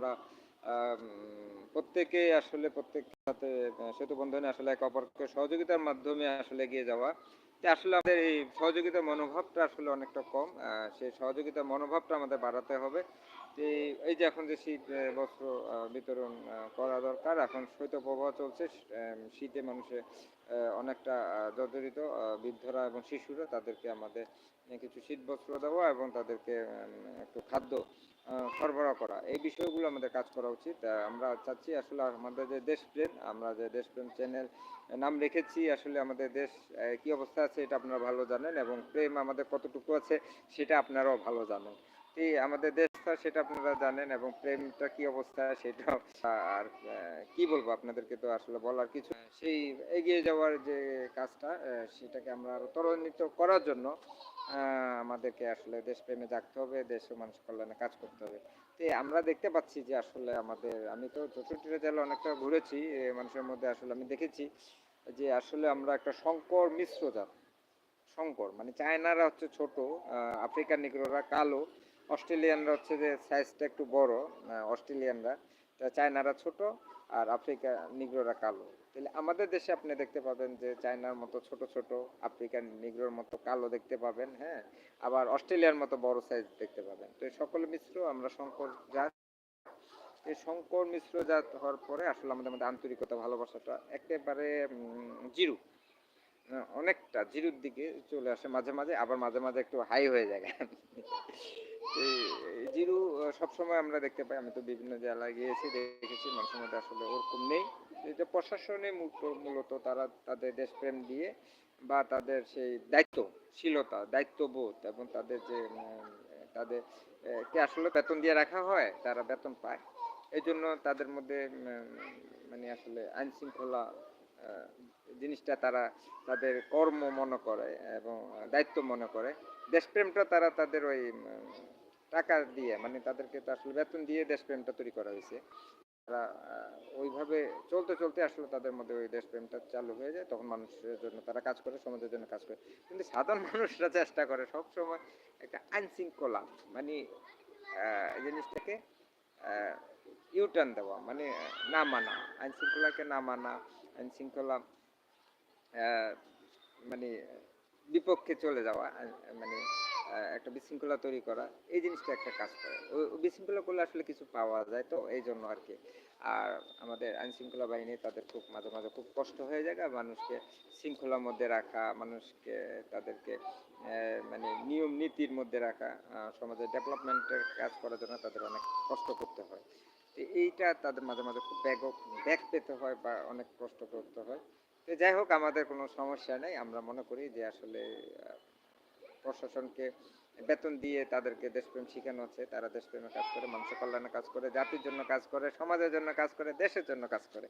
আমরা আম, প্রত্যেকেই আসলে প্রত্যেকের সাথে সেতু বন্ধনে আসলে একে অপরকে সহযোগিতার মাধ্যমে আসলে এগিয়ে যাওয়া। আসলে আমাদের এই সহযোগিতার মনোভাবটা আসলে অনেকটা কম সেই সহযোগিতার মনোভাবটা আমাদের বাড়াতে হবে। তো এই- যে এখন যে শীত বস্ত্র বিতরণ করা দরকার এখন শৈত্যপ্রবাহ চলছে শীতে মানুষে অনেকটা জর্জরিত বৃদ্ধরা এবং শিশুরা তাদেরকে আমাদের কিছু শীত বস্ত্র দেওয়া এবং তাদেরকে একটু খাদ্য সরবরাহ করা। এই বিষয়গুলো আমাদের কাজ করা উচিত। আমরা চাচ্ছি আসলে আমাদের যে দেশপ্রেম, আমরা যে দেশপ্রেম চ্যানেল নাম রেখেছি, আসলে আমাদের দেশ কি অবস্থা আছে এটা আপনারা ভালো জানেন এবং প্রেম আমাদের কতটুকু আছে সেটা আপনারাও ভালো জানেন। এই আমাদের দেশটা সেটা আপনারা জানেন এবং প্রেমটা কি অবস্থা সেটা, আর কি বলব আপনাদেরকে তো আসলে বলার কিছু সেই এগিয়ে যাওয়ার যে কাজটা সেটাকে আমরা ত্বরান্বিত করার জন্য আমাদেরকে আসলে দেশপ্রেমে জাগতে হবে, দেশ ও মানুষ কল্যাণে কাজ করতে হবে। তো আমরা দেখতে পাচ্ছি যে আসলে আমাদের, আমি তো চৌষট্টিটা জেলা অনেকটা ঘুরেছি মানুষের মধ্যে আসলে আমি দেখেছি যে আসলে আমরা একটা সংকর মিশ্র জাত। সংকর মানে চায়নারা হচ্ছে ছোট আফ্রিকান নিগ্রোরা কালো, অস্ট্রেলিয়ানরা হচ্ছে যে সাইজটা একটু বড় অস্ট্রেলিয়ানরা চায়নারা ছোট আর আফ্রিকা নিগ্রোরা কালো। তাহলে আমাদের দেশে আপনি দেখতে পাবেন যে চায়নার মতো ছোট ছোট, আফ্রিকান নিগ্রোর মতো কালো দেখতে পাবেন হ্যাঁ? আবার অস্ট্রেলিয়ার মতো বড় সাইজ দেখতে পাবেন। তো এই সকল মিশ্র আমরা শঙ্কর জাত, এই শঙ্কর মিশ্র জাত হওয়ার পরে আসলে আমাদের মধ্যে আন্তরিকতা, ভালোবাসাটা একেবারে জিরো। অনেকটা জিরোর দিকে চলে আসে মাঝে মাঝে, আবার মাঝে মাঝে একটু হাই হয়ে যায়। জিরো সবসময় আমরা দেখতে পাই, আমি তো বিভিন্ন জেলায় গিয়েছি, দেখেছি মানুষের মধ্যে আসলে ওরকম নেই। এটা প্রশাসনে মূলত- তারা তাদের দেশপ্রেম দিয়ে বা তাদের সেই দায়িত্বশীলতা, দায়িত্ববোধ এবং তাদের যে তাদের কে আসলে বেতন দিয়ে রাখা হয়, তারা বেতন পায়। এই জন্য তাদের মধ্যে মানে আসলে আইন শৃঙ্খলা জিনিসটা তারা তাদের কর্ম মনে করে এবং দায়িত্ব মনে করে। দেশপ্রেমটা তারা তাদের ওই টাকা দিয়ে মানে তাদেরকে তো আসলে বেতন দিয়ে দেশপ্রেমটা তৈরি করা হয়েছে। তারা ওইভাবে চলতে চলতে আসলে তাদের মধ্যে ওই দেশপ্রেমটা চালু হয়ে যায়। তখন মানুষের জন্য তারা কাজ করে, সমাজের জন্য কাজ করে। কিন্তু সাধারণ মানুষরা চেষ্টা করে সব সময় একটা আইনশৃঙ্খলা মানে জিনিসটাকে ইউটার্ন দেওয়া মানে না মানা, আইনশৃঙ্খলাকে না মানা, আইনশৃঙ্খলা মানে বিপক্ষে চলে যাওয়া মানে একটা বিশৃঙ্খলা তৈরি করা, এই জিনিসটা একটা কাজ করে। ওই বিশৃঙ্খলা করলে আসলে কিছু পাওয়া যায় তো, এই জন্য আর কি। আর আমাদের আইন শৃঙ্খলা বাহিনী তাদের খুব মাঝে মাঝে খুব কষ্ট হয়ে যায় মানুষকে শৃঙ্খলার মধ্যে রাখা, মানুষকে তাদেরকে মানে নিয়ম নীতির মধ্যে রাখা সমাজের ডেভেলপমেন্টের কাজ করার জন্য তাদের অনেক কষ্ট করতে হয়। তো এইটা তাদের মাঝে মাঝে খুব ব্যাগ ব্যাগ পেতে হয় বা অনেক কষ্ট করতে হয়। তো যাই হোক, আমাদের কোনো সমস্যা নেই। আমরা মনে করি যে আসলে প্রশাসনকে বেতন দিয়ে তাদেরকে দেশপ্রেম শেখানো হচ্ছে। তারা দেশপ্রেমে কাজ করে, মানুষের কল্যাণে কাজ করে, জাতির জন্য কাজ করে, সমাজের জন্য কাজ করে, দেশের জন্য কাজ করে।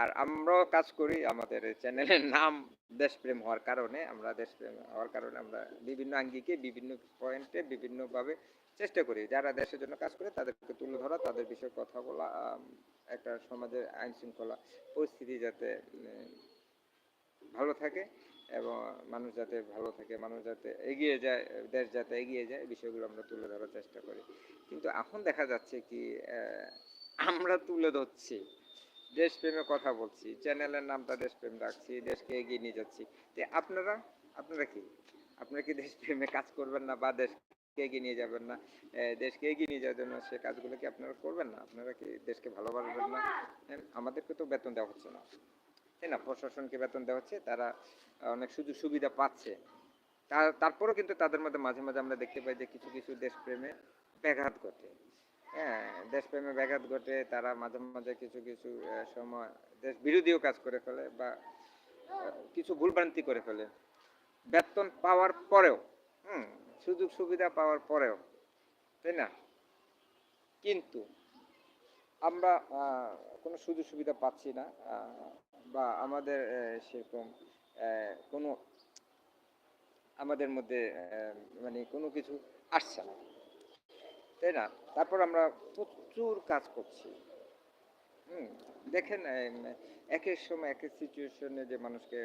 আর আমরাও কাজ করি। আমাদের চ্যানেলের নাম দেশপ্রেম হওয়ার কারণে, আমরা দেশপ্রেম হওয়ার কারণে আমরা বিভিন্ন আঙ্গিকে, বিভিন্ন পয়েন্টে বিভিন্নভাবে চেষ্টা করি। যারা দেশের জন্য কাজ করে, তাদেরকে তুলে ধরা, তাদের বিষয়ে কথা বলা একটা সমাজের আইন শৃঙ্খলা পরিস্থিতি যাতে ভালো থাকে। এবং মানুষ যাতে ভালো থাকে মানুষ যাতে এগিয়ে যায় দেশ যাতে এগিয়ে যায় বিষয়গুলো আমরা তুলে ধরার চেষ্টা করি। কিন্তু এখন দেখা যাচ্ছে কি আমরা তুলে ধরছি। দেশপ্রেমে কথা বলছি চ্যানেলের নামটা দেশপ্রেম রাখছি দেশকে এগিয়ে নিয়ে যাচ্ছি। তো আপনারা আপনারা কি? আপনারা কি দেশপ্রেমে কাজ করবেন না বা দেশকে এগিয়ে নিয়ে যাবেন না? দেশকে এগিয়ে নিয়ে যাওয়ার জন্য সে কাজগুলো কি আপনারা করবেন না? আপনারা কি দেশকে ভালোবাসবেন না? হ্যাঁ, আমাদেরকে তো বেতন দেওয়া হচ্ছে না। তাই না, প্রশাসনকে বেতন দেওয়া হচ্ছে, তারা অনেক সুযোগ সুবিধা পাচ্ছে। তা- তারপরেও কিন্তু তাদের মধ্যে মাঝে মাঝে আমরা দেখতে পাই যে কিছু কিছু দেশপ্রেমে ব্যাঘাত ঘটে। হ্যাঁ দেশপ্রেমে ব্যাঘাত ঘটে, তারা মাঝে মাঝে কিছু কিছু সময় দেশ বিরোধীও কাজ করে ফেলে বা কিছু ভুলভ্রান্তি করে ফেলে। বেতন পাওয়ার পরেও, হুম, সুযোগ সুবিধা পাওয়ার পরেও, তাই না? কিন্তু আমরা কোনো সুযোগ সুবিধা পাচ্ছি না বা আমাদের সেরকম কোনো আমাদের মধ্যে মানে কোনো কিছু আসছে না। তাই না? তারপর আমরা প্রচুর কাজ করছি। হুম দেখেন এম, একের সময় একের সিচুয়েশনে যে মানুষকে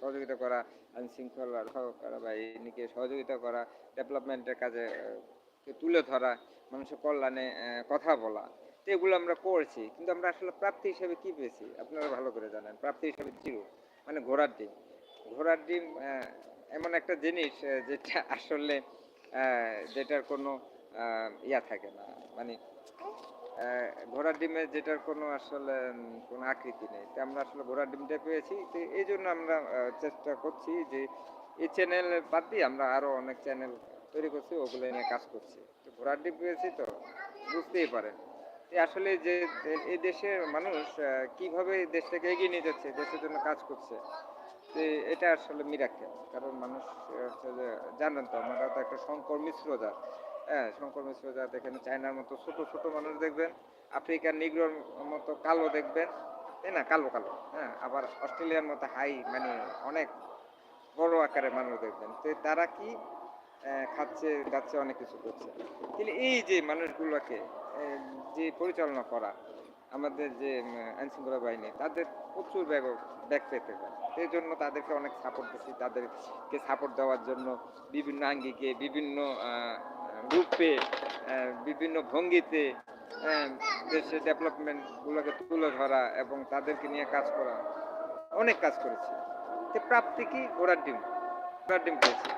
সহযোগিতা করা আইন শৃঙ্খলা করা বা এদিকে সহযোগিতা করা ডেভেলপমেন্টের কাজে তুলে ধরা মানুষের কল্যাণে কথা বলা তো এগুলো আমরা করছি, কিন্তু আমরা আসলে প্রাপ্তি হিসেবে কি পেয়েছি? আপনারা ভালো করে জানেন, প্রাপ্তি হিসেবে জিরো মানে ঘোড়ার ডিম। ঘোড়ার ডিম এমন একটা জিনিস যেটা আসলে যেটার কোনো ইয়া থাকে না মানে ঘোড়ার ডিমে যেটার কোনো আসলে কোনো আকৃতি নেই। তো আমরা আসলে ঘোড়ার ডিমটা পেয়েছি, তো এই জন্য আমরা চেষ্টা করছি যে, এই চ্যানেল বাদ দিয়ে আমরা আরও অনেক চ্যানেল তৈরি করছি, ওগুলো নিয়ে কাজ করছি। তো ঘোড়ার ডিম পেয়েছি তো, বুঝতেই পারেন। আসলে যে এই দেশের মানুষ কীভাবে দেশটাকে এগিয়ে নিয়ে যাচ্ছে, দেশের জন্য কাজ করছে এটা আসলে মিরাক্কেল কারণ মানুষ হচ্ছে যে জানেন তো, আমরা তো একটা শঙ্কর মিশ্র জাত। হ্যাঁ শঙ্কর মিশ্র জাত, এখানে চায়নার মতো ছোট ছোট মানুষ দেখবেন, আফ্রিকার নিগ্রোর মতো কালো দেখবেন, তাই না? কালো কালো হ্যাঁ আবার অস্ট্রেলিয়ার মতো হাই মানে অনেক বড় আকারের মানুষ দেখবেন। তো তারা কি খাচ্ছে যাচ্ছে অনেক কিছু করছে। কিন্তু এই যে মানুষগুলোকে যে পরিচালনা করা, আমাদের যে আইন শৃঙ্খলা বাহিনী, তাদের প্রচুর ব্যাগ ব্যাগ পেতে সেই জন্য তাদেরকে অনেক সাপোর্ট দিচ্ছি। তাদেরকে সাপোর্ট দেওয়ার জন্য বিভিন্ন আঙ্গিকে, বিভিন্ন রূপে বিভিন্ন ভঙ্গিতে দেশের ডেভেলপমেন্টগুলোকে তুলে ধরা এবং তাদেরকে নিয়ে কাজ করা। অনেক কাজ করেছি। প্রাপ্তি কি? ঘোড়ার ডিম। ঘোড়ার ডিম পেয়েছি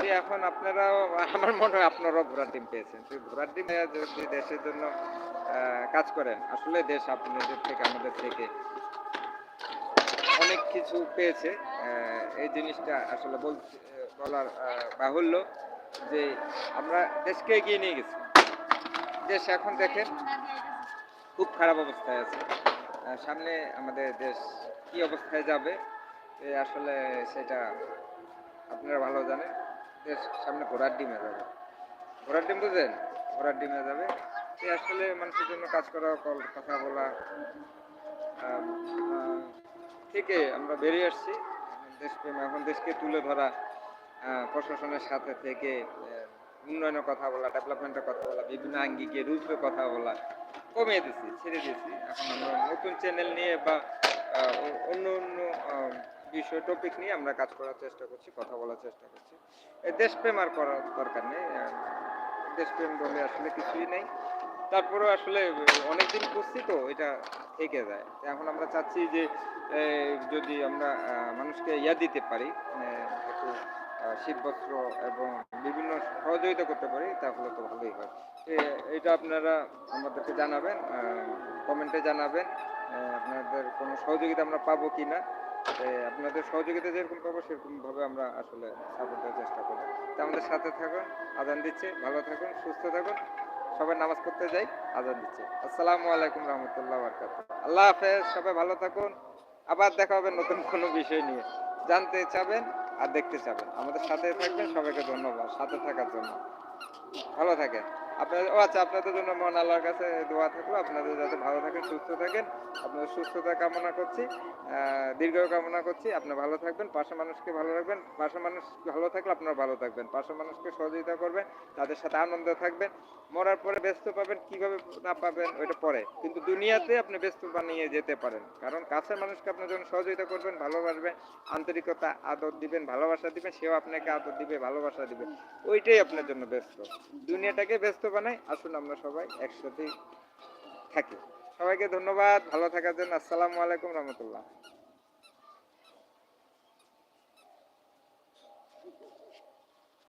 তো এখন আপনারাও আমার মনে হয় আপনারাও ঘোড়ার ডিম পেয়েছেন। ঘোড়ার ডিম যদি দেশের জন্য কাজ করেন, আসলে দেশ আপনাদের থেকে, আমাদের থেকে অনেক কিছু পেয়েছে। এই জিনিসটা আসলে বলতে বলার বাহুল্য যে আমরা দেশকে এগিয়ে নিয়ে গেছি। দেশ এখন দেখেন খুব খারাপ অবস্থায় আছে। সামনে আমাদের দেশ কি অবস্থায় যাবে আসলে সেটা আপনারা ভালো জানেন। সামনে ঘোড়ার ডিমে যাবে। ঘোড়ার ডিম বুঝেন ঘোড়ার ডিমে যাবে। এ আসলে মানুষের জন্য কাজ করা কথা বলা থেকে আমরা বেরিয়ে আসছি। দেশপ্রেম এখন দেশকে তুলে ধরা প্রশাসনের সাথে থেকে উন্নয়নের কথা বলা ডেভেলপমেন্টের কথা বলা, বিভিন্ন আঙ্গিকে রূপে কথা বলা, কমিয়ে দিছি, ছেড়ে দিয়েছি এখন আমরা নতুন চ্যানেল নিয়ে বা অন্য অন্য বিষয় টপিক নিয়ে আমরা কাজ করার চেষ্টা করছি কথা বলার চেষ্টা করছি। দেশপ্রেম আর করার দরকার নেই দেশপ্রেম বলে আসলে কিছুই নেই। তারপরেও আসলে অনেকদিন করছি তো এটা থেকে যায়। এখন আমরা চাচ্ছি যে যদি আমরা মানুষকে ইয়া দিতে পারি একটু আহ, শীতবস্ত্র এবং বিভিন্ন সহযোগিতা করতে পারি তাহলে তো ভালোই হয়। এটা আপনারা আমাদেরকে জানাবেন কমেন্টে জানাবেন আপনাদের কোনো সহযোগিতা আমরা পাবো কি না আপনাদের সহযোগিতা যেরকম পাবো সেরকম ভাবে আমরা আসলে সাপোর্ট দেওয়ার চেষ্টা করব। তো আমাদের সাথে থাকুন, আজান দিচ্ছে, ভালো থাকুন, সুস্থ থাকুন। সবাই নামাজ পড়তে যাই, আজান দিচ্ছে। আসসালামু আলাইকুম রহমতুল্লাহ বরকাত আল্লাহ হাফেজ, সবাই ভালো থাকুন। আবার দেখা হবে নতুন কোনো বিষয় নিয়ে। জানতে চাবেন আর দেখতে চাবেন। আমাদের সাথে থাকবেন, সবাইকে ধন্যবাদ, সাথে থাকার জন্য। ভালো থাকেন। আপনাদের ও আচ্ছা আপনাদের জন্য মহান আল্লাহর কাছে দোয়া থাকল। আপনাদের যাতে ভালো থাকেন, সুস্থ থাকেন। আপনাদের সুস্থতা কামনা করছি দীর্ঘ কামনা করছি। আপনি ভালো থাকবেন পাশে মানুষকে ভালো রাখবেন। পাশে মানুষ ভালো থাকলে আপনারা ভালো থাকবেন। পাশে মানুষকে সহযোগিতা করবেন, তাদের সাথে আনন্দ থাকবেন। মরার পরে ব্যস্ত পাবেন, কীভাবে না পাবেন ওইটা পরে। কিন্তু দুনিয়াতে আপনি ব্যস্ত বানিয়ে যেতে পারেন। কারণ কাছের মানুষকে আপনার জন্য সহযোগিতা করবেন, ভালোবাসবেন, আন্তরিকতা, আদর দিবেন, ভালোবাসা দিবেন, সেও আপনাকে আদর দিবে, ভালোবাসা দিবে। ওইটাই আপনার জন্য ব্যস্ত। দুনিয়াটাকে ব্যস্ত বানাই আসুন আমরা সবাই একসাথেই থাকি। সবাইকে ধন্যবাদ ভালো থাকার জন্য। আসসালামু আলাইকুম রহমতুল্লাহ।